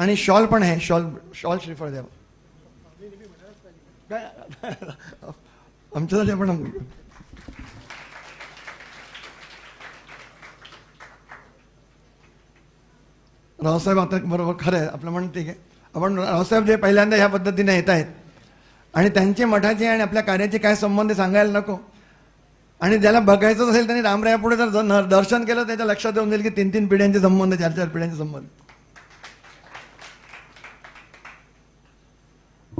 आणि शॉल पण आहे शॉल शॉल श्रीफळ द्यावं काय? आमच्यासाठी आपण रावसाहेब आता बरोबर खरं आहे आपलं म्हणते ठीक आहे. आपण रावसाहेब जे पहिल्यांदा ह्या पद्धतीने येत आहेत आणि त्यांचे मठाचे आणि आपल्या कार्याचे काय संबंध सांगायला नको. आणि ज्याला बघायचं असेल त्यांनी रामरायापुढे जर दर्शन केलं त्याच्या लक्षात येऊन जाईल की तीन तीन पिढ्यांचे संबंध चार चार पिढ्यांचे संबंध.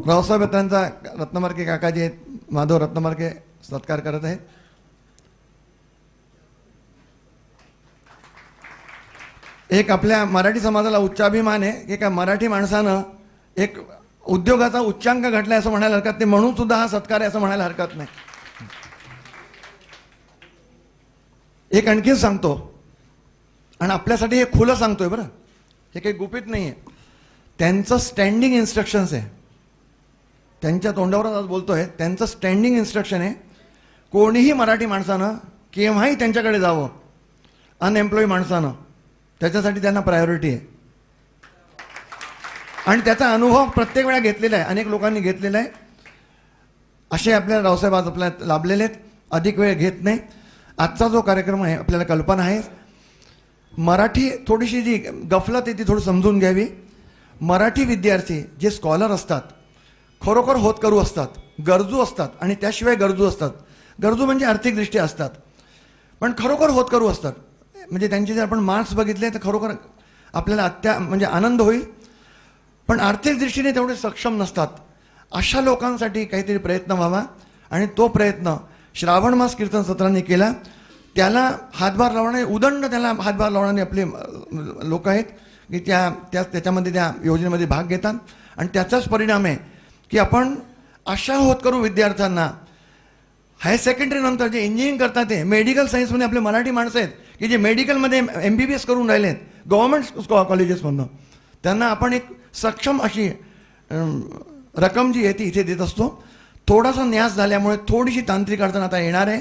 रावसाहेब त्यांचा रत्नमार्के काकाजी आहेत माधव रत्नमार्के सत्कार करत आहेत एक आपल्या मराठी समाजाला उच्चाभिमान आहे. की एका मराठी माणसानं एक उद्योगाचा उच्चांक घटला असं म्हणायला हरकत नाही. म्हणून सुद्धा हा सत्कार आहे असं म्हणायला हरकत नाही. एक आणखीन सांगतो. आणि आपल्यासाठी हे खुलं सांगतोय बरं. हे काही गुपित नाही आहे त्यांचं स्टँडिंग इन्स्ट्रक्शन्स आहे. त्यांच्या तोंडावरच आज बोलतोय. त्यांचं स्टँडिंग इन्स्ट्रक्शन आहे कोणीही मराठी माणसानं केव्हाही त्यांच्याकडे जावं अनएम्प्लॉई माणसानं त्याच्यासाठी त्यांना प्रायोरिटी आहे. आणि त्याचा अनुभव प्रत्येक वेळा घेतलेला आहे अनेक लोकांनी घेतलेला आहे. असे आपल्याला रावसाहेब आज आपल्या लाभलेले आहेत अधिक वेळ घेत नाही. आजचा जो कार्यक्रम आहे आपल्याला कल्पना आहे मराठी थोडीशी जी गफलत आहे ती थोडी समजून घ्यावी. मराठी विद्यार्थी जे स्कॉलर असतात खरोखर होत करू असतात गरजू असतात आणि त्याशिवाय गरजू असतात. गरजू म्हणजे आर्थिकदृष्ट्या असतात. पण खरोखर होत करू असतात. म्हणजे त्यांचे जर आपण मार्क्स बघितले तर खरोखर आपल्याला अत्या म्हणजे आनंद होईल. पण आर्थिक दृष्टीने तेवढे सक्षम नसतात. अशा लोकांसाठी काहीतरी प्रयत्न व्हावा. आणि तो प्रयत्न श्रावण मास कीर्तन सत्रांनी केला. त्याला हातभार लावणारे उदंड त्याला हातभार लावणारे आपले लोक आहेत की त्या त्या त्याच्यामध्ये त्या योजनेमध्ये भाग घेतात. आणि त्याचाच परिणाम आहे की आपण अशा होत करू विद्यार्थ्यांना. हायर सेकंडरी नंतर जे इंजिनिअरिंग करतात ते मेडिकल सायन्समध्ये आपले मराठी माणसं आहेत की जे मेडिकलमध्ये एम बी बी एस करून राहिले आहेत गव्हर्मेंट कॉलेजेसमधनं त्यांना आपण एक सक्षम अशी रक्कम जी आहे ती इथे देत असतो. थोडासा न्यास झाल्यामुळे थोडीशी तांत्रिक अडचण आता येणार आहे.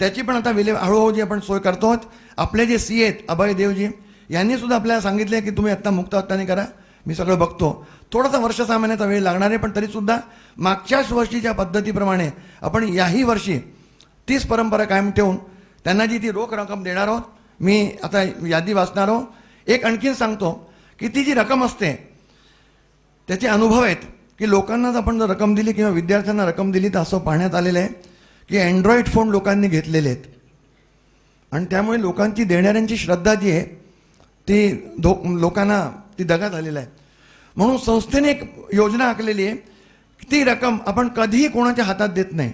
त्याची पण आता विले हळूहळू जी आपण सोय करतो आहोत आपले जे सी आहेत अभय देवजी यांनी सुद्धा आपल्याला सांगितले की तुम्ही आत्ता मुक्त हत्ताने करा. मी सगळं बघतो. थोडासा वर्ष वेळ लागणार आहे पण तरीसुद्धा मागच्याच वर्षीच्या पद्धतीप्रमाणे आपण याही वर्षी तीच परंपरा कायम ठेवून त्यांना जी ती रोख रक्कम देणार आहोत मी आता यादी वाचणार आहोत. एक आणखीन सांगतो की ती जी रक्कम असते त्याचे अनुभव आहेत की लोकांनाच आपण जर रक्कम दिली किंवा विद्यार्थ्यांना रक्कम दिली तर असं पाहण्यात आलेलं आहे की अँड्रॉईड फोन लोकांनी घेतलेले आहेत. आणि त्यामुळे लोकांची देणाऱ्यांची श्रद्धा जी आहे ती धो लोकांना ती दगा झालेला आहे. म्हणून संस्थेने एक योजना आखलेली आहे ती रक्कम आपण कधीही कोणाच्या हातात देत नाही.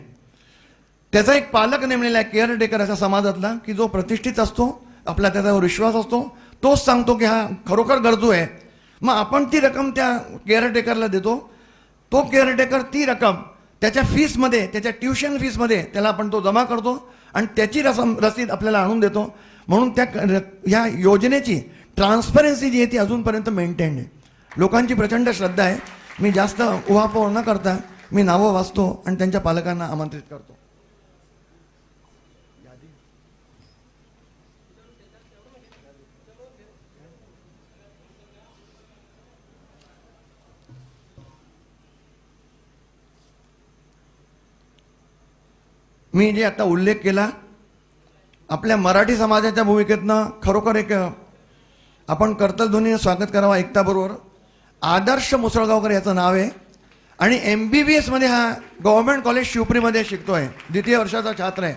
त्याचा एक पालक नेमलेला आहे केअरटेकर असा समाजातला की जो प्रतिष्ठित असतो आपला त्याच्यावर विश्वास असतो तोच सांगतो की हा खरोखर गरजू आहे. मग आपण ती रक्कम त्या केअरटेकरला देतो. तो केअरटेकर ती रक्कम त्याच्या फीसमध्ये त्याच्या ट्युशन फीसमध्ये त्याला आपण तो जमा करतो आणि त्याची रसम रसीद आपल्याला आणून देतो. म्हणून त्या क- ह्या योजनेची ट्रान्सपरन्सी जी आहे ती अजूनपर्यंत मेंटेन आहे. लोकांची प्रचंड श्रद्धा आहे. मी जास्त उहापोह न करता मी नावं वाचतो आणि त्यांच्या पालकांना आमंत्रित करतो. मी जे आता उल्लेख केला आपल्या मराठी समाजाच्या भूमिकेतनं खरोखर एक आपण कर्तव्यध्वनीने स्वागत करावा एकताबरोबर. आदर्श मुसळगावकर याचं नाव आहे. आणि एम बी बी एसमध्ये हा गव्हर्मेंट कॉलेज शिवप्रीमध्ये आहे द्वितीय वर्षाचा छात्र आहे.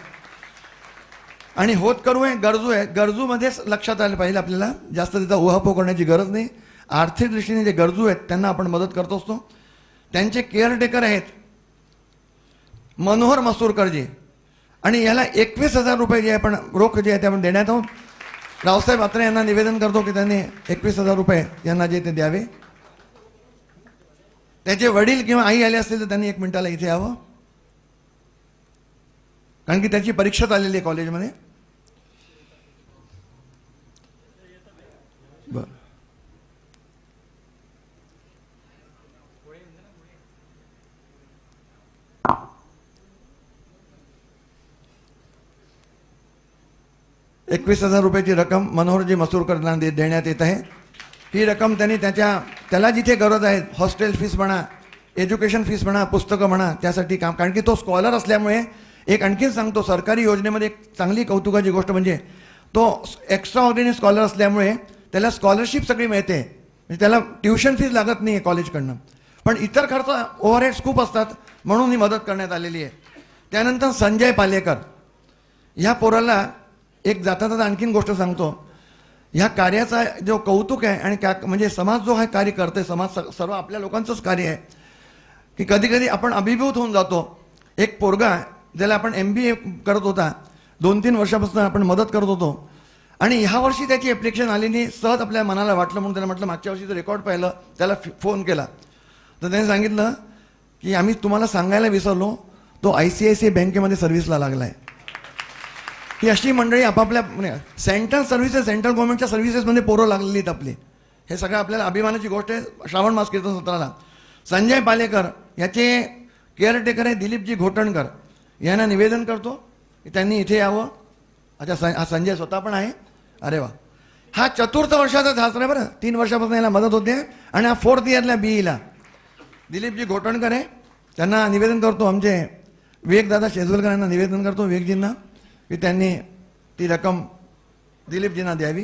आणि होत करू आहे गरजू आहे. गरजूमध्येच लक्षात आलं पाहिजे आपल्याला. जास्त त्याचा उहापोह करण्याची गरज नाही. आर्थिक दृष्टीने जे गरजू आहेत त्यांना आपण मदत करत असतो. त्यांचे केअरटेकर आहेत. मनोहर मसूरकरजी आणि याला एकवीस हजार रुपये जे आपण रोख जे आहे ते आपण देण्यात आहोत. रावसाहेब अत्रे यांना निवेदन करतो की त्यांनी एकवीस हजार रुपये यांना जे ते द्यावे. त्याचे वडील किंवा आई आले असतील तर त्यांनी एक मिनिटाला इथे यावं. कारण की त्याची परीक्षा चाललेली आहे कॉलेजमध्ये. बर. एकवीस हजार रुपयाची रक्कम मनोहरजी मसूरकरांना दे देण्यात येत आहे. ही रक्कम त्यांनी त्याच्या त्याला जिथे गरज आहे हॉस्टेल फीस म्हणा एज्युकेशन फीस म्हणा पुस्तकं म्हणा त्यासाठी काम कारण की तो स्कॉलर असल्यामुळे एक आणखीन सांगतो सरकारी योजनेमध्ये एक चांगली कौतुकाची गोष्ट म्हणजे तो एक्स्ट्रा ऑर्डिनरी स्कॉलर असल्यामुळे त्याला स्कॉलरशिप सगळी मिळते. म्हणजे त्याला ट्युशन फीज लागत नाही आहे कॉलेजकडनं पण इतर खर्च ओव्हरहेड्स खूप असतात म्हणून ही मदत करण्यात आलेली आहे. त्यानंतर संजय पालेकर. ह्या पोराला एक जाता जाता आणखीन गोष्ट सांगतो. ह्या कार्याचा जो कौतुक आहे आणि का म्हणजे समाज जो हा कार्य करते समाज स- सर्व आपल्या लोकांचंच कार्य आहे. की कधी कधी आपण अभिभूत होऊन जातो. एक पोरगा ज्याला आपण एम बी ए करत होता. दोन तीन वर्षापासून आपण मदत करत होतो. आणि ह्या वर्षी त्याची ॲप्लिकेशन आली नाही सहज आपल्या मनाला वाटलं म्हणून त्याला म्हटलं मागच्या वर्षीचं रेकॉर्ड पाहिलं त्याला फोन केला. तर त्याने सांगितलं की आम्ही तुम्हाला सांगायला विसरलो. तो I C I C I बँकेमध्ये सर्व्हिसला लागला आहे ही अशी मंडळी आपापल्या म्हणजे सेंट्रल सर्व्हिसेस सेंट्रल गव्हर्नमेंटच्या सर्व्हिसेसमध्ये पोरं लागलेली आहेत आपली. हे सगळं आपल्याला अभिमानाची गोष्ट आहे. श्रावण मास कीर्तन सत्राला. संजय पालेकर याचे केअरटेकर आहे दिलीपजी घोटणकर. यांना निवेदन करतो त्यांनी इथे यावं. अच्छा सं हा संजय स्वतः पण आहे. अरे वा. हा चतुर्थ वर्षाचा छात्र आहे बरं. तीन वर्षापासून याला मदत होते. आणि हा फोर्थ इयरला बी ईला दिलीपजी घोटणकर आहे. त्यांना निवेदन करतो आमचे विवेकदादा शेजवलकर यांना निवेदन करतो विवेकजींना. की त्यांनी ती रक्कम दिलीपजींना द्यावी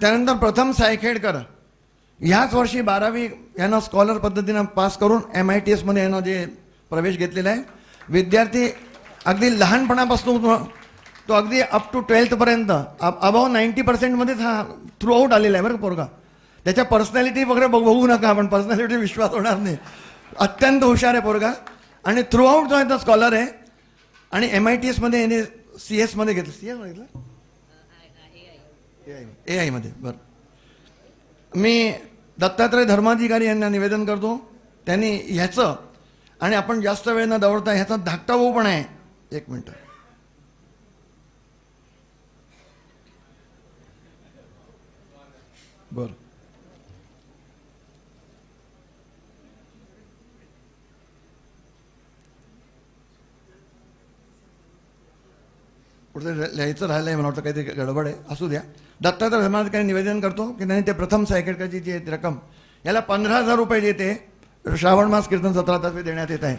त्यानंतर प्रथम सायखेडकर ह्याच वर्षी बारावी यांना स्कॉलर पद्धतीनं पास करून एम आय टी एसमध्ये यांना जे प्रवेश घेतलेला आहे विद्यार्थी अगदी लहानपणापासून तो अगदी अप टू ट्वेल्थपर्यंत अबाव नाईन्टी पर्सेंटमध्येच हा थ्रू आऊट आलेला आहे बरं का पोरगा. त्याच्या पर्सनॅलिटी वगैरे बघ- बघू नका आपण. पर्सनॅलिटी विश्वास होणार नाही. अत्यंत हुशार आहे पोरगा. आणि थ्रू आऊट जो आहे तो स्कॉलर आहे. आणि एम आय टी एसमध्ये याने सी एसमध्ये घेतलं. सी एस घेतलं? ए आयमध्ये बरं. मी दत्तात्रय धर्माधिकारी यांना निवेदन करतो. त्यांनी ह्याचं आणि आपण जास्त वेळ न दवडता ह्याचा धाकटा भाऊ पण आहे. एक मिनटं. बर कुठे लिहायचं राहिलं आहे मला वाटतं काहीतरी गडबड आहे असू द्या दत्तात्रय धर्माधिकारी निवेदन करतो की त्यांनी ते प्रथम सायकेटकाची जी रक्कम याला पंधरा हजार रुपये देते श्रावण मास कीर्तन सत्रातर्फे देण्यात येत आहे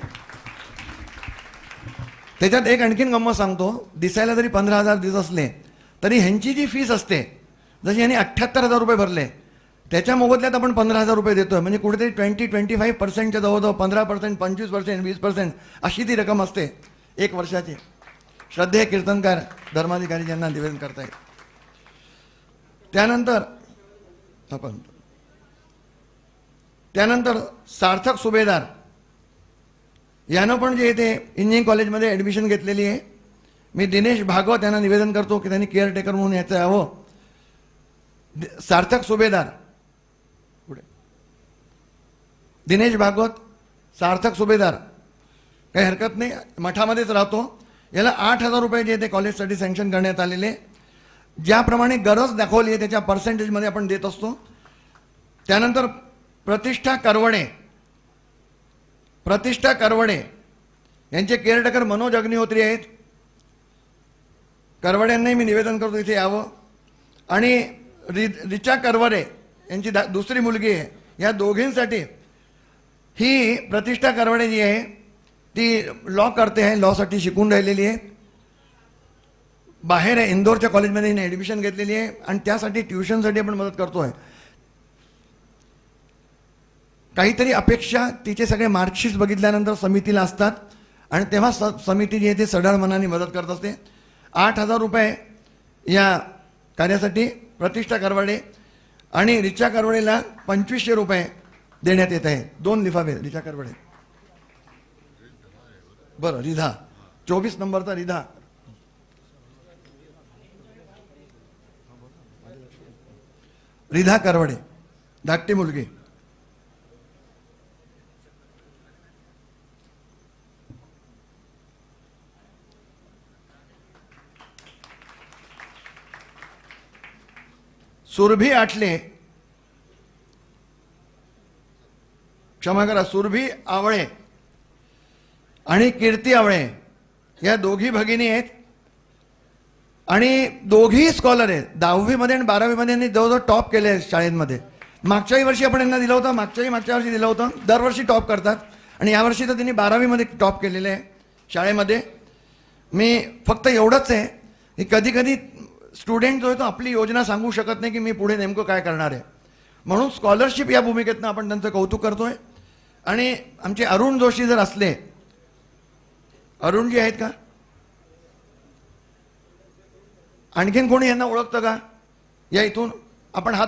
त्याच्यात एक आणखीन गंमत सांगतो दिसायला जरी पंधरा हजार दिसत असले तरी ह्यांची जी फीस असते जसे यांनी अठ्ठ्याहत्तर हजार रुपये भरले. त्याच्या मोबदल्यात आपण पंधरा हजार रुपये देतोय. म्हणजे कुठेतरी ट्वेंटी ट्वेंटी फाईव्ह पर्सेंटच्या जवळजवळ पंधरा पर्सेंट पंचवीस पर्सेंट वीस पर्सेंट अशी ती रक्कम असते. एक वर्षाची. श्रद्धेय कीर्तनकार धर्माधिकारी ज्यांना निवेदन करतायत. त्यानंतर आपण त्यानंतर सार्थक सुभेदार. यानं पण जे ते इंजिनिअरिंग कॉलेजमध्ये ॲडमिशन घेतलेली आहे. मी दिनेश भागवत यांना निवेदन करतो की त्यांनी केअरटेकर म्हणून याचं यावं. सार्थक सुभेदार. पुढे. दिनेश भागवत सार्थक सुभेदार. काही हरकत नाही मठामध्येच राहतो. याला आठ हजार रुपये जे ते कॉलेजसाठी सँक्शन करण्यात आलेले. ज्याप्रमाणे गरज दाखवली आहे त्याच्या पर्सेंटेजमध्ये आपण देत असतो. त्यानंतर प्रतिष्ठा करवडे प्रतिष्ठा करवडे यांचे केअरटेकर मनोज अग्निहोत्री आहेत. करवड्यांनाही मी निवेदन करतो इथे यावं. आणि रि रिचा करवरे यांची दा दुसरी मुलगी आहे. या दोघींसाठी ही प्रतिष्ठा करवडे जी आहे ती लॉ करते आहे लॉसाठी शिकून राहिलेली आहे. बाहेर आहे इंदोरच्या कॉलेजमध्ये हिने ॲडमिशन घेतलेली आहे आणि त्यासाठी ट्युशनसाठी आपण मदत करतो आहे काहीतरी अपेक्षा तिचे सगळे मार्कशीट्स बघितल्यानंतर समितीला असतात आणि तेव्हा स समिती जी आहे ती सढळ मनाने मदत करत असते. आठ हजार रुपये या कार्यासाठी प्रतिष्ठा करवाडे आणि रिचा करवडेला पंचवीसशे रुपये देण्यात येत आहे. दोन लिफाफे रिचा करवडे. बरं रिधा. चोवीस नंबरचा रिधा. रिधा करवडे धाकटी मुलगी. सुरभी आठले क्षमा करा सुरभी आवळे आणि कीर्ती आवळे. या दोघी भगिनी आहेत. आणि दोघी स्कॉलर आहेत. दहावीमध्ये आणि बारावीमध्ये यांनी जवळजवळ टॉप केले आहेत शाळेमध्ये. मागच्याही वर्षी आपण यांना दिलं होतं मागच्याही मागच्या वर्षी दिलं होतं. दरवर्षी टॉप करतात. आणि यावर्षी तर त्यांनी बारावीमध्ये टॉप केलेले आहे शाळेमध्ये. मी फक्त एवढंच आहे की कधी कधी स्टुडंट जो आहे तो आपली योजना सांगू शकत नाही की मी पुढे नेमकं काय करणार आहे. म्हणून स्कॉलरशिप या भूमिकेतनं आपण त्यांचं कौतुक करतोय. आणि आमचे अरुण जोशी जर असले अरुणजी आहेत का? आणखीन कोणी यांना ओळखतं का? या इथून आपण हात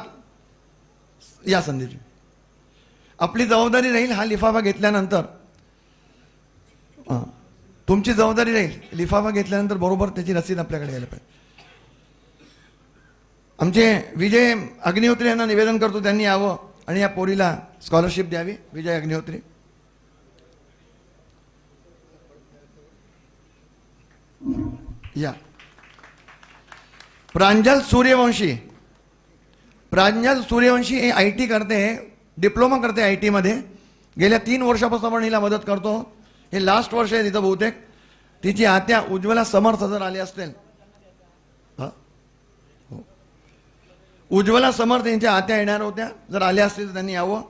या संधीची आपली जबाबदारी राहील हा लिफाफा घेतल्यानंतर. तुमची जबाबदारी राहील लिफाफा घेतल्यानंतर बरोबर त्याची रसीद आपल्याकडे यायला पाहिजे. आमचे विजय अग्निहोत्री यांना निवेदन करतो त्यांनी यावं. आणि या पोरीला स्कॉलरशिप द्यावी. विजय अग्निहोत्री. या. प्रांजल सूर्यवंशी. प्रांजल सूर्यवंशी हे आय टी करते डिप्लोमा करते आय टीमध्ये. गेल्या तीन वर्षापासून आपण हिला मदत करतो. हे लास्ट वर्ष आहे तिथं बहुतेक. तिची आत्या उज्ज्वला समर्थ जर आली असतील हा? हो. उज्ज्वला समर्थ यांच्या आत्या येणार होत्या. जर आल्या असतील तर त्यांनी यावं.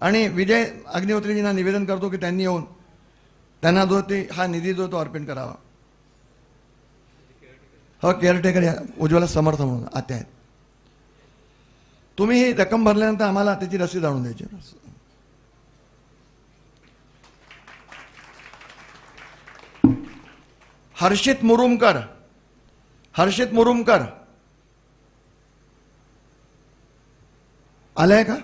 आणि विजय अग्निहोत्रीजींना निवेदन करतो की त्यांनी येऊन त्यांना जो ते हा निधी जो तो अर्पण करावा. हो केअरटेकर या उज्ज्वला समर्थ म्हणून आत्या आहेत. तुम्ही ही रक्कम भरल्यानंतर आम्हाला त्याची रसीद आणून द्यायची. हर्षित मुरुमकर. हर्षित मुरुमकर. आलाय का?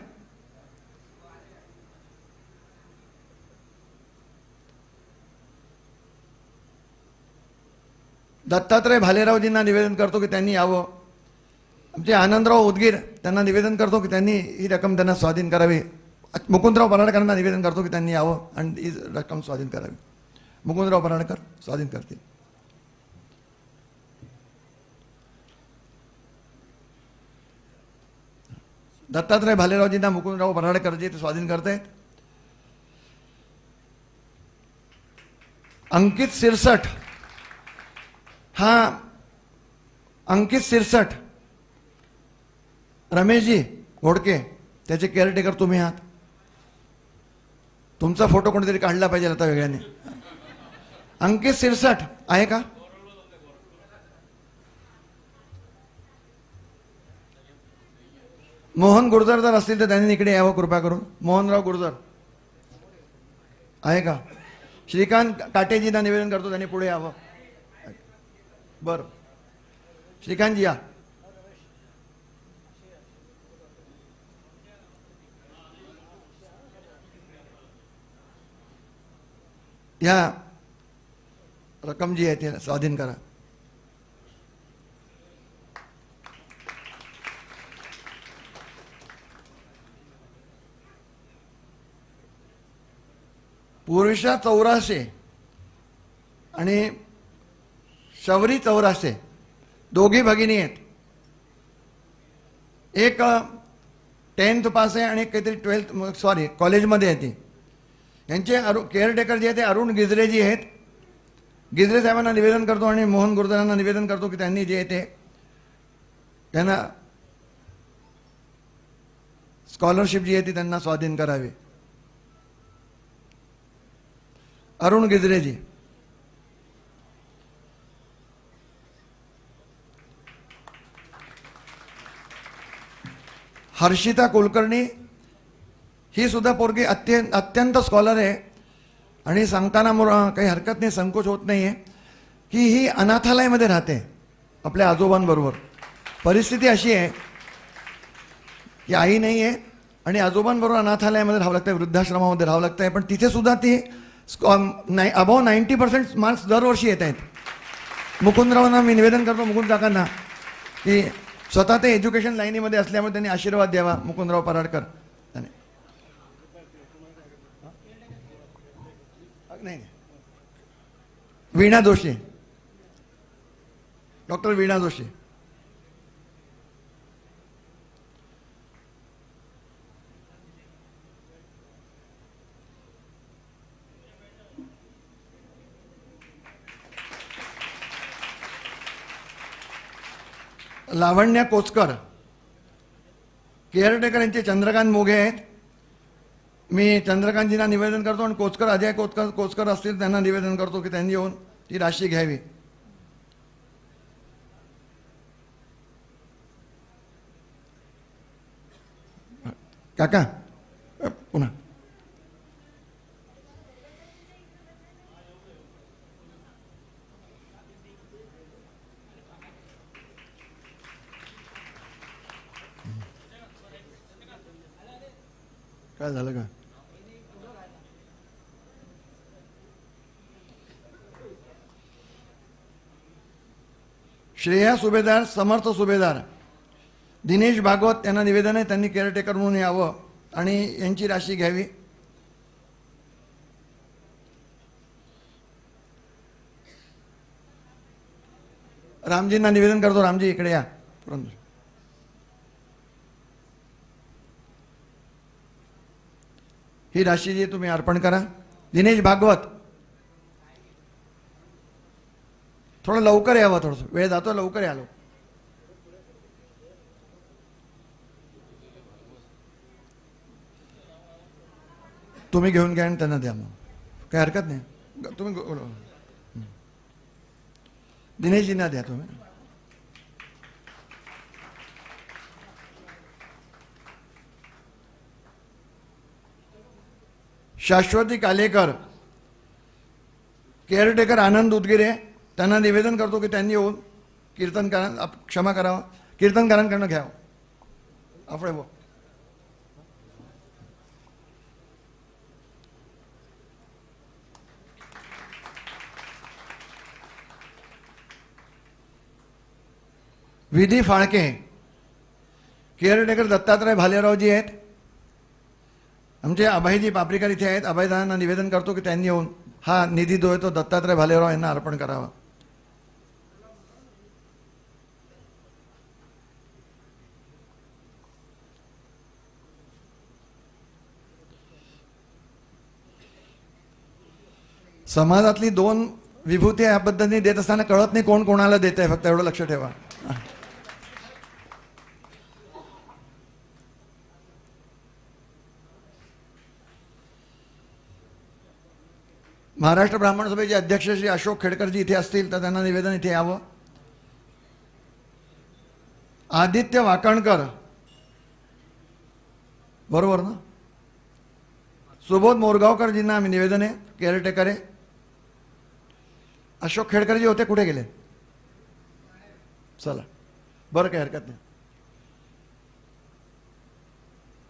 दत्तात्रय भालेरावजींना निवेदन करतो की त्यांनी यावं. आमचे आनंदराव उदगीर त्यांना निवेदन करतो की त्यांनी ही रक्कम त्यांना स्वाधीन करावी. मुकुंदराव पराडकरांना निवेदन करतो की त्यांनी यावं आणि ही रक्कम स्वाधीन करावी. मुकुंदराव पराडकर स्वाधीन करतील. दत्तात्रय भालेरावजींना मुकुंदराव पराडकर जे ते स्वाधीन करतायत अंकित सिरसट. हा अंकित सिरसट. रमेशजी घोडके त्याचे केअरटेकर तुम्ही आहात. तुमचा फोटो कोणीतरी काढला पाहिजे आता वेगळ्याने. अंकित सिरसट आहे का? मोहन गुर्जर जर असतील तर त्यांनी इकडे यावं कृपा करून. मोहनराव गुर्जर. आहे का? श्रीकांत काटेजींना निवेदन करतो त्यांनी पुढे यावं. बरं. श्रीकांतजी या. या. रक्कम जी आहे ती स्वाधीन करा. पुरुषा चौराशे आणि शबरी चौराशे दोघी भगिनी आहेत. एक टेन्थ पास आहे आणि काहीतरी ट्वेल्थ सॉरी कॉलेजमध्ये आहे ती. यांचे अरु केअरटेकर जे आहे ते अरुण गिजरेजी आहेत. गिजरे साहेबांना निवेदन करतो आणि मोहन गुरुदारांना निवेदन करतो की त्यांनी जे आहे ते त्यांना स्कॉलरशिप जी आहे ती त्यांना स्वाधीन करावी. अरुण गिजरेजी. हर्षिता कुलकर्णी ही सुद्धा पोरगी अत्यंत अत्यंत स्कॉलर आहे. आणि सांगताना काही हरकत नाही संकोच होत नाही आहे की ही अनाथालयामध्ये राहते आपल्या आजोबांबरोबर. परिस्थिती अशी आहे की आई नाही आहे आणि आजोबांबरोबर अनाथालयामध्ये राहावं लागतं वृद्धाश्रमामध्ये राहावं लागतं आहे पण तिथे सुद्धा ती स्कॉ नाही अबाव नाईन्टी पर्सेंट मार्क्स दरवर्षी येत आहेत. मुकुंदरावांना मी निवेदन करतो मुकुंद काकांना की स्वतः ते एज्युकेशन लाईनीमध्ये असल्यामुळे त्यांनी आशीर्वाद द्यावा. मुकुंदराव पराडकर नाही. वीणा जोशी. डॉक्टर वीणा जोशी. लावण्या कोचकर केअरटेकर यांचे चंद्रकांत मोघे आहेत. मी चंद्रकांतजींना निवेदन करतो आणि कोचकर अजय कोचकर कोचकर असतील त्यांना निवेदन करतो की त्यांनी येऊन ती राशी घ्यावी. काका अ, पुन्हा काय झालं का श्रेया सुभेदार समर्थ सुभेदार. दिनेश भागवत यांना निवेदन आहे त्यांनी केअरटेकर म्हणून यावं आणि यांची राशी घ्यावी. रामजींना निवेदन करतो रामजी इकडे या. परंतु ही राशी जी तुम्ही अर्पण करा. दिनेश भागवत थोडं लवकर यावं थोडंसं. वेळ जातो लवकर यालो तुम्ही घेऊन घ्या आणि त्यांना द्या मग. काही हरकत नाही. तुम्ही दिनेशजींना द्या तुम्ही. शाश्वती कालेकर केअरटेकर आनंद उदगिरे त्यांना निवेदन करतो की त्यांनी येऊन कीर्तनकारां आप- क्षमा करावं कीर्तनकारांकडनं घ्यावं आपले बघ. विधी फाळके केअरटेकर दत्तात्रय भालेरावजी आहेत. आमचे अभयजी पापरीकर इथे आहेत. अभयदानांना निवेदन करतो की त्यांनी येऊन हा निधी जो आहे तो दत्तात्रय भालेराव यांना अर्पण करावा. समाजातली दोन विभूती या पद्धतीने देत असताना कळत नाही कोण कोणाला देत आहे फक्त एवढं लक्ष ठेवा. महाराष्ट्र ब्राह्मण सभेचे अध्यक्ष श्री अशोक खेडकरजी इथे असतील तर त्यांना निवेदन इथे यावं. आदित्य वाकणकर. बरोबर ना? सुबोध मोरगावकरजींना आम्ही निवेदन आहे केअरटेकर आहे. अशोक खेडकरजी होते कुठे गेले? चला. बरं काही हरकत नाही.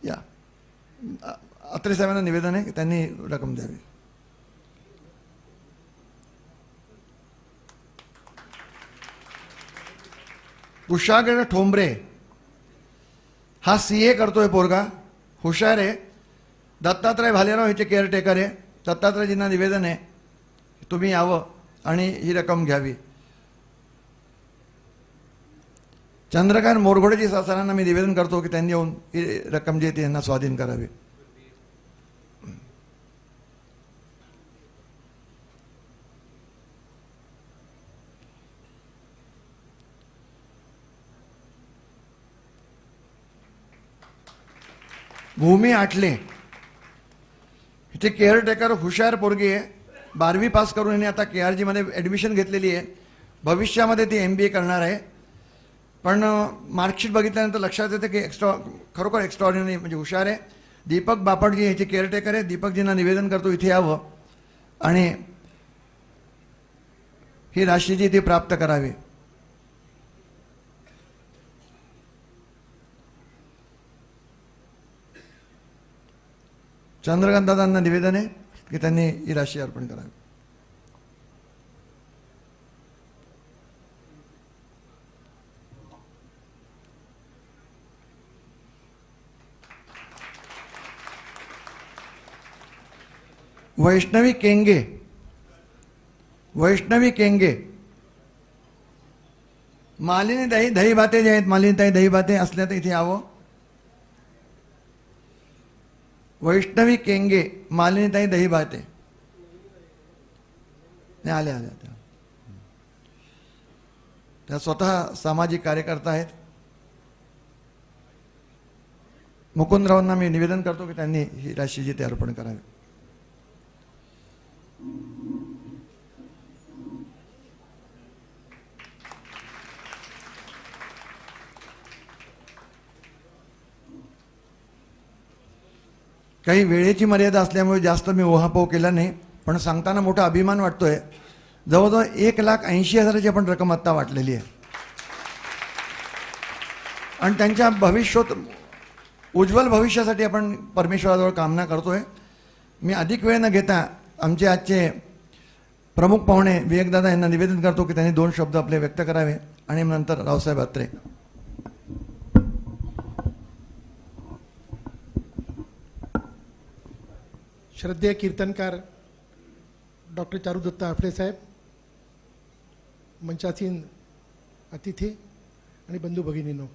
या. अत्रे साहेबांना निवेदन आहे की त्यांनी रक्कम द्यावी. कुशागर ठोंबरे. हा सी ए करतोय पोरगा. हुशार आहे. दत्तात्रय भालेराव ह्याचे केअरटेकर आहे. दत्तात्रयजींना निवेदन आहे. तुम्ही यावं. आणि ही रक्कम घ्यावी. चंद्रकांत मोरघोडेजी सरांना मी निवेदन करतो की त्यांनी येऊन ही रक्कम जी आहे ती यांना स्वाधीन करावी. भूमी आटले इथे केअरटेकर हुशार पोरगी आहे. बारावी पास करून हिने आता के आर जीमध्ये ॲडमिशन घेतलेली आहे. भविष्यामध्ये ती एम बी ए करणार आहे. पण मार्कशीट बघितल्यानंतर लक्षात येतं की एक्स्ट्रा खरोखर एक्स्ट्रॉर्डिनरी म्हणजे हुशार आहे. दीपक बापटजी ह्याचे केअरटेकर आहे. दीपकजींना निवेदन करतो इथे यावं. आणि ही राशी जी ती प्राप्त करावी. चंद्रकांतदादांना निवेदन आहे. की त्यांनी ही राशी अर्पण करावी. वैष्णवी केंगे वैष्णवी केंगे. मालिनी दही दही भाते जे आहेत मालिनीताई दही भाते असल्या तर इथे यावं. वैष्णवी केंगे मालिनीताई दही भाते. नाही आले आले त्या त्या स्वतः सामाजिक कार्यकर्ता आहेत. मुकुंदरावांना मी निवेदन करतो की त्यांनी ही राशीजी ते अर्पण करावे. काही वेळेची मर्यादा असल्यामुळे जास्त मी ओहापोह केला नाही पण सांगताना मोठा अभिमान वाटतोय. जवळजवळ एक लाख ऐंशी हजाराची आपण रक्कम आत्ता वाटलेली आहे. आणि त्यांच्या भविष्यात उज्ज्वल भविष्यासाठी आपण परमेश्वराजवळ कामना करतोय. मी अधिक वेळ न घेता आमचे आजचे प्रमुख पाहुणे विवेकदादा यांना निवेदन करतो की त्यांनी दोन शब्द आपले व्यक्त करावे आणि नंतर रावसाहेब अत्रे श्रद्धेय कीर्तनकार डॉक्टर चारुदत्त आफळे साहेब मंचासीन अतिथी आणि बंधू भगिनीनो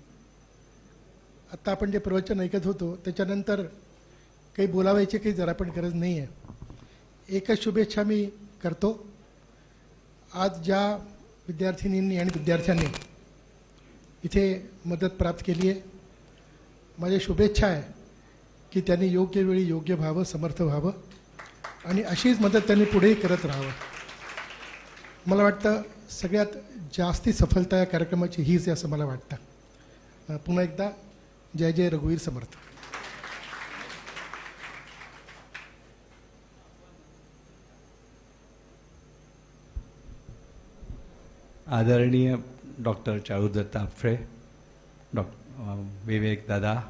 आत्ता आपण जे प्रवचन ऐकत होतो त्याच्यानंतर काही बोलावायची काही जरा पण गरज नाही आहे एकच शुभेच्छा मी करतो. आज ज्या विद्यार्थिनींनी आणि विद्यार्थ्यांनी इथे मदत प्राप्त केली आहे माझ्या शुभेच्छा आहे. की त्यांनी योग्य वेळी योग्य व्हावं समर्थ व्हावं. आणि अशीच मदत त्यांनी पुढेही करत राहावं. मला वाटतं सगळ्यात जास्ती सफलता या कार्यक्रमाची हीच आहे असं मला वाटतं. पुन्हा एकदा जय जय रघुवीर समर्थ. आदरणीय डॉक्टर चाळूदत्त आपफळे डॉ विवेक दादा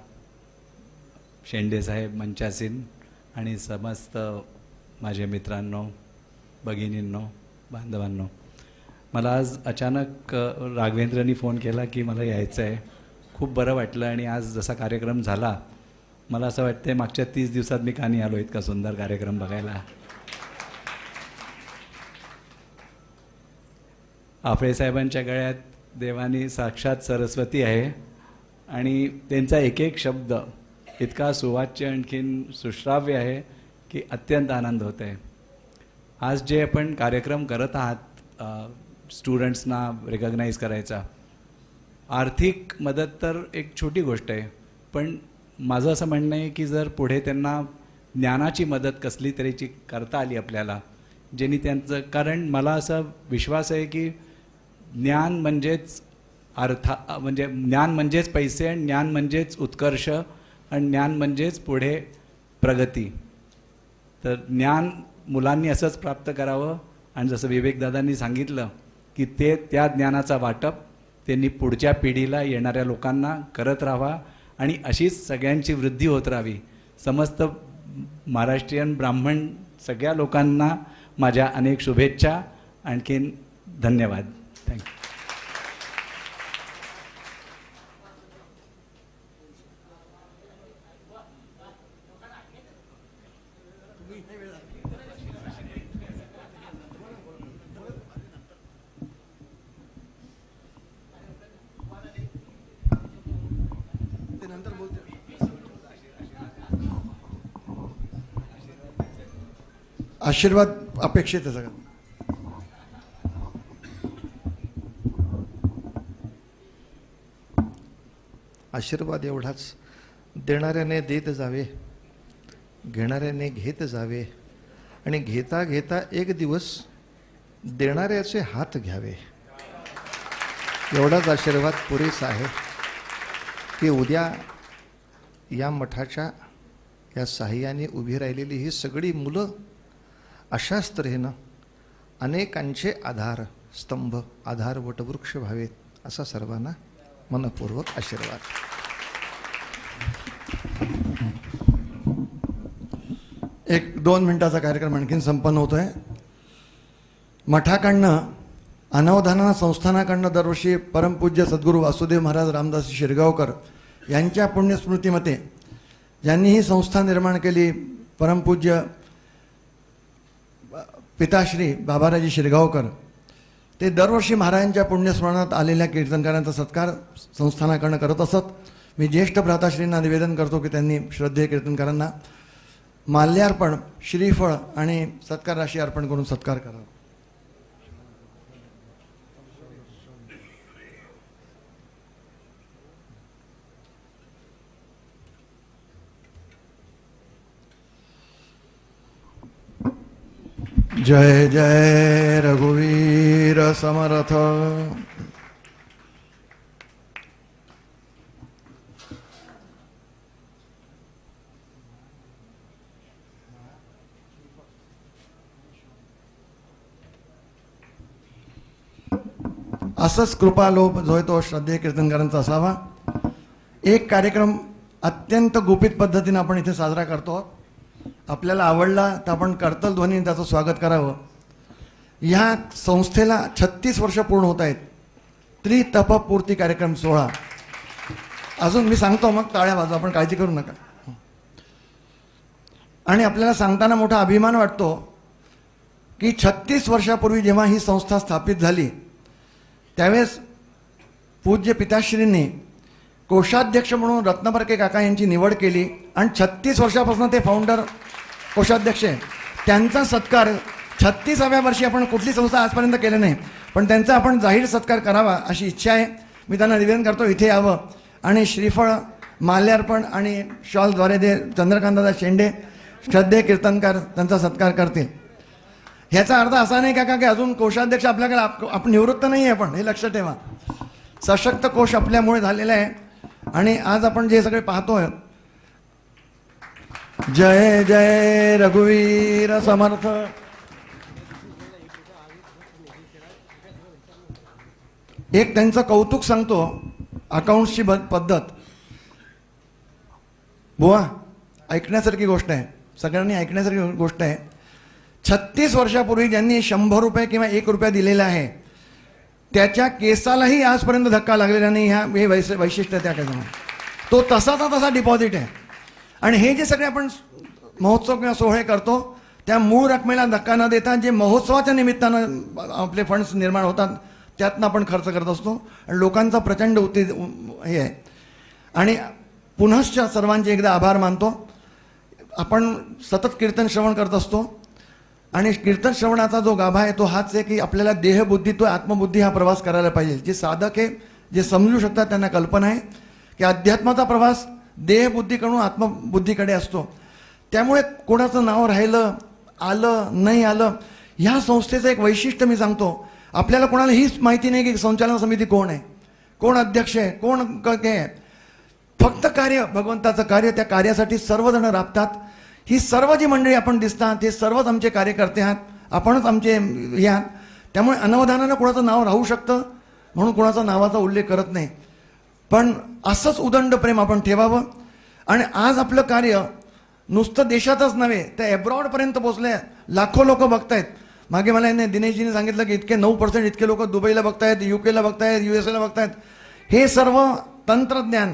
शेंडेसाहेब मंचासीन आणि समस्त माझे मित्रांनो भगिनींनो बांधवांनो. मला आज अचानक राघवेंद्रनी फोन केला की मला यायचं आहे खूप बरं वाटलं आणि आज जसा कार्यक्रम झाला मला असं वाटतं मागच्या तीस दिवसात मी का नाही आलो इतका सुंदर कार्यक्रम बघायला. आपळे साहेबांच्या गळ्यात देवानी साक्षात सरस्वती आहे आणि त्यांचा एक एक शब्द इतका सुवाच्य आणखीन सुश्राव्य आहे की अत्यंत आनंद होत आहे. आज जे आपण कार्यक्रम करत आहात स्टुडंट्सना रिकग्नाईज करायचा आर्थिक मदत तर एक छोटी गोष्ट आहे पण माझं असं म्हणणं आहे की जर पुढे त्यांना ज्ञानाची मदत कसली तरीची करता आली आपल्याला ज्यांनी त्यांचं कारण मला असा विश्वास आहे की ज्ञान म्हणजेच अर्था म्हणजे ज्ञान म्हणजेच पैसे आणि ज्ञान म्हणजेच उत्कर्ष आणि ज्ञान म्हणजेच पुढे प्रगती. तर ज्ञान मुलांनी असंच प्राप्त करावं. आणि जसं विवेकदादांनी सांगितलं की ते त्या ज्ञानाचा वाटप त्यांनी पुढच्या पिढीला येणाऱ्या लोकांना करत राहावा. आणि अशीच सगळ्यांची वृद्धी होत राहावी. समस्त महाराष्ट्रीयन ब्राह्मण सगळ्या लोकांना माझ्या अनेक शुभेच्छा. आणखीन धन्यवाद. थँक्यू आशीर्वाद अपेक्षित आहे सगळं आशीर्वाद एवढाच देणाऱ्याने देत जावे घेणाऱ्याने घेत जावे आणि घेता घेता एक दिवस देणाऱ्याचे हात घ्यावे. एवढाच आशीर्वाद पुरेसा आहे. की उद्या या मठाच्या या साह्याने उभी राहिलेली ही सगळी मुलं अशाच तऱ्हेनं अनेकांचे आधार स्तंभ आधार वटवृक्ष व्हावेत असा सर्वांना मनपूर्वक आशीर्वाद. एक दोन मिनिटाचा कार्यक्रम आणखीन संपन्न होतो आहे मठाकडनं अनावधाना संस्थानाकडनं दरवर्षी परमपूज्य सद्गुरू वासुदेव महाराज रामदास शिरगावकर यांच्या पुण्यस्मृतीमध्ये ज्यांनी ही संस्था निर्माण केली. परमपूज्य पिताश्री बाबाराजी शिरगावकर. ते दरवर्षी महाराजांच्या पुण्यस्मरणात आलेल्या कीर्तनकारांचा सत्कार संस्थानाकडनं करत असत. मी ज्येष्ठ भ्राताश्रींना निवेदन करतो की त्यांनी श्रद्धेय कीर्तनकारांना माल्यार्पण श्रीफळ आणि सत्कार राशी अर्पण करून सत्कार करावा. जय जय रघुवीर समरथ असंच कृपालोप जो आहे तो श्रद्धेय कीर्तनकारांचा असावा एक कार्यक्रम अत्यंत गुपित पद्धतीने आपण इथे साजरा करतो आहोत. आपल्याला आवडला तर आपण कर्तल ध्वनीने त्याचं स्वागत करावं. ह्या संस्थेला छत्तीस वर्ष पूर्ण होत आहेत. त्रितपपूर्ती कार्यक्रम सोहळा. अजून मी सांगतो मग टाळ्या बाजू आपण काळजी करू नका. आणि आपल्याला सांगताना मोठा अभिमान वाटतो की छत्तीस वर्षापूर्वी जेव्हा ही संस्था स्थापित झाली त्यावेळेस पूज्य पिताश्रींनी कोषाध्यक्ष म्हणून रत्नबरके काका यांची निवड केली आणि छत्तीस वर्षापासून ते फाउंडर कोषाध्यक्ष आहे. त्यांचा सत्कार छत्तीसाव्या वर्षी आपण कुठली संस्था आजपर्यंत केलं नाही पण त्यांचा आपण जाहीर सत्कार करावा अशी इच्छा आहे. मी त्यांना निवेदन करतो इथे यावं. आणि श्रीफळ माल्यार्पण आणि शॉलद्वारे ते चंद्रकांतदादा शेंडे श्रद्धे कीर्तनकार त्यांचा सत्कार करतील. ह्याचा अर्थ असा नाही का की अजून कोषाध्यक्ष आपल्याकडे आप- आपण निवृत्त नाही आहे पण हे लक्ष ठेवा. सशक्त कोश आपल्यामुळे झालेला आहे. आणि आज आपण जे सगळे पाहतोय जय जय रघुवीर समर्थ। एक त्यांचं कौतुक सांगतो अकाउंटची पद्धत. बुवा ऐकण्यासारखी गोष्ट आहे. सगळ्यांनी ऐकण्यासारखी गोष्ट आहे. छत्तीस वर्षापूर्वी ज्यांनी शंभर रुपये किंवा एक रुपया दिलेला आहे त्याच्या केसालाही आजपर्यंत धक्का लागलेला नाही ह्या हे वैश वैशिष्ट्य त्या त्याच्यामुळे तो तसाचा तसा डिपॉझिट आहे. आणि हे जे सगळे आपण महोत्सव किंवा सोहळे करतो त्या मूळ रकमेला धक्का न देता जे महोत्सवाच्या निमित्तानं आपले फंड्स निर्माण होतात त्यातनं आपण खर्च करत असतो. आणि लोकांचा प्रचंड उत्ते हे आहे. आणि पुनश्च सर्वांचे एकदा आभार मानतो. आपण सतत कीर्तन श्रवण करत असतो. आणि कीर्तन श्रवणाचा जो गाभा आहे तो हाच आहे की आपल्याला देहबुद्धी तो आत्मबुद्धी हा प्रवास करायला पाहिजे. जे साधक आहे जे समजू शकतात त्यांना कल्पना आहे की अध्यात्माचा प्रवास देहबुद्धीकडून आत्मबुद्धीकडे असतो. त्यामुळे कोणाचं नाव राहिलं आलं नाही आलं ह्या संस्थेचं एक वैशिष्ट्य मी सांगतो. आपल्याला कोणाला हीच माहिती नाही की संचालन समिती कोण आहे. कोण अध्यक्ष आहे कोण आहे. फक्त कार्य भगवंताचं कार्य त्या कार्यासाठी सर्वजण राबतात. ही सर्व जी मंडळी आपण दिसतात हे सर्वच आमचे कार्यकर्ते आहात. आपणच आमचे हे आहात. त्यामुळे अनवधानानं कोणाचं नाव राहू शकतं म्हणून कोणाचा नावाचा उल्लेख करत नाही. पण असंच उदंड प्रेम आपण ठेवावं. आणि आज आपलं कार्य नुसतं देशातच नव्हे तर एब्रॉडपर्यंत पोचले लाखो लोक बघतायत. मागे मला यांनी दिनेशजीने सांगितलं की इतके नऊ पर्सेंट इतके लोक दुबईला बघतायत यू केला बघतायत यू एस एला बघतायत. हे सर्व तंत्रज्ञान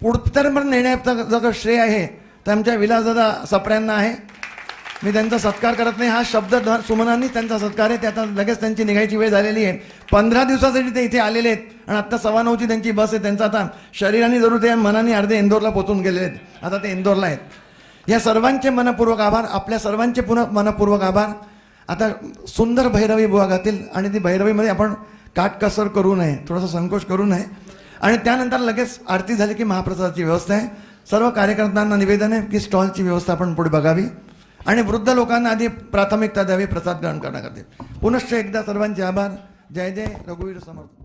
पुढपर्यंत नेण्याचं जर श्रेय आहे तर आमच्या विलासदादा सप्र्यांना आहे. मी त्यांचा सत्कार करत नाही. हा शब्द सुमनांनी त्यांचा सत्कार आहे. ते आता लगेच त्यांची निघायची वेळ झालेली आहे. पंधरा दिवसासाठी ते इथे आलेले आहेत. आणि आत्ता सव्वा नऊची त्यांची बस आहे. त्यांचा आता शरीराने जरूर ते मनाने अर्धे इंदोरला पोचून गेलेले आहेत. आता ते इंदोरला आहेत. या सर्वांचे मनपूर्वक आभार. आपल्या सर्वांचे पुन्हा मनपूर्वक आभार. आता सुंदर भैरवी बुवा गातील आणि ती भैरवीमध्ये आपण काटकसर करू नये. थोडासा संकोच करू नये. आणि त्यानंतर लगेच आरती झाली की महाप्रसादाची व्यवस्था आहे. सर्व कार्यकर्त्यांना निवेदन आहे की स्टॉलची व्यवस्था आपण पुढे बघावी. आणि वृद्ध लोकांना आधी प्राथमिकता द्यावी प्रसाद ग्रहण करण्याकरते. पुनश्च एकदा सर्वांचे आभार. जय जय रघुवीर समर्थ.